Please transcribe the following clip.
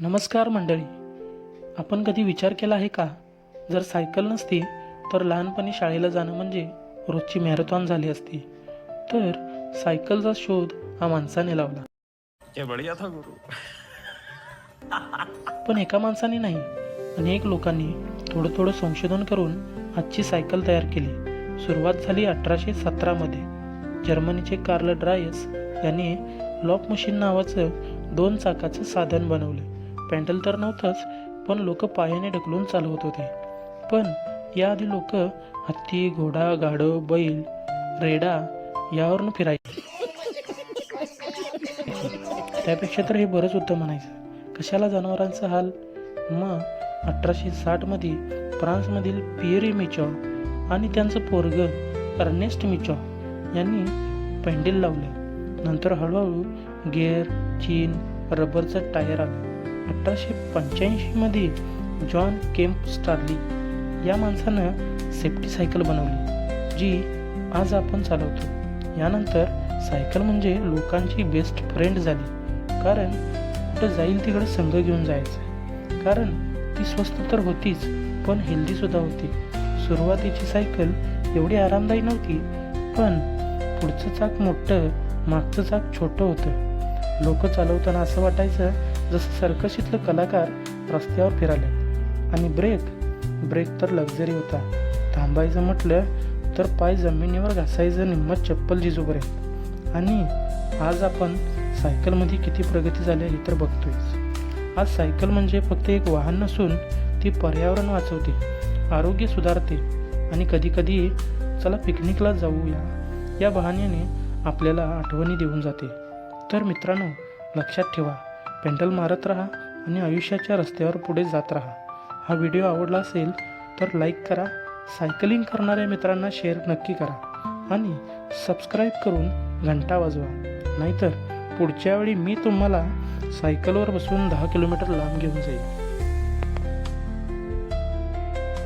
नमस्कार मंडळी. आपण कधी विचार केला आहे का? जर सायकल नसती तर लहानपणी शाळेला जाणं म्हणजे रोजची मॅरेथॉन झाली असती. तर सायकलचा शोध हा माणसाने लावला. ये बढ़िया था गुरु. पण एका माणसाने नाही अनेक लोकांनी थोडं थोडं संशोधन करून आजची सायकल तयार केली. सुरुवात झाली अठराशे सतरामध्ये जर्मनीचे कार्ल ड्रायस यांनी लॉक मशीन नावाचं दोन चाकाचं साधन बनवलं. पॅन्डल तर नव्हताच पण लोक पायाने ढकलून चालवत होते. पण याआधी लोक हत्ती घोडा गाढव बैल रेडा यावरून फिरायचे त्यापेक्षा तर हे बरंच उत्तम म्हणायचं. कशाला जनावरांचा हाल? मग अठराशे साठमध्ये फ्रान्समधील पियरी मिचॉ आणि त्यांचं पोरग अर्नेस्ट मिचॉ यांनी पेंडेल लावलं. नंतर हळूहळू गेअर चीन रबरचं टायर आलं. अठराशे पंच्याऐंशीमध्ये जॉन केम्प स्टार्ली या माणसानं सेफ्टी सायकल बनवली जी आज आपण चालवतो. यानंतर सायकल म्हणजे लोकांची बेस्ट फ्रेंड झाली कारण कुठं जाईल तिकडं संघ घेऊन जायचं. कारण ती स्वस्त तर होतीच पण हेल्दीसुद्धा होती. सुरुवातीची सायकल एवढी आरामदायी नव्हती पण पुढचं चाक मोठं मागचं चाक छोटं होतं. लोक चालवताना असं वाटायचं जसं सर्कशीतलं कलाकार रस्त्यावर फिराले. आणि ब्रेक ब्रेक तर लक्झरी होता. थांबायचं म्हटलं तर पाय जमिनीवर घासायचं निम्मत चप्पल जिजूपर्यंत आणि आज आपण सायकलमध्ये किती प्रगती झाली हे तर बघतोयच. आज सायकल म्हणजे फक्त एक वाहन नसून ती पर्यावरण वाचवते आरोग्य सुधारते. आणि कधीकधी चला पिकनिकला जाऊया. या बहाण्याने आपल्याला आठवणी देऊन जाते. तर मित्रांनो लक्षात ठेवा पेंडल मारत राहा आणि आयुष्याच्या रस्त्यावर पुढे जात राहा. हा व्हिडिओ आवडला असेल तर लाईक करा सायकलिंग करणाऱ्या मित्रांना शेअर नक्की करा आणि सबस्क्राईब करून घंटा वाजवा. नाहीतर पुढच्या वेळी मी तुम्हाला सायकलवर बसून दहा किलोमीटर लांब घेऊन जाईल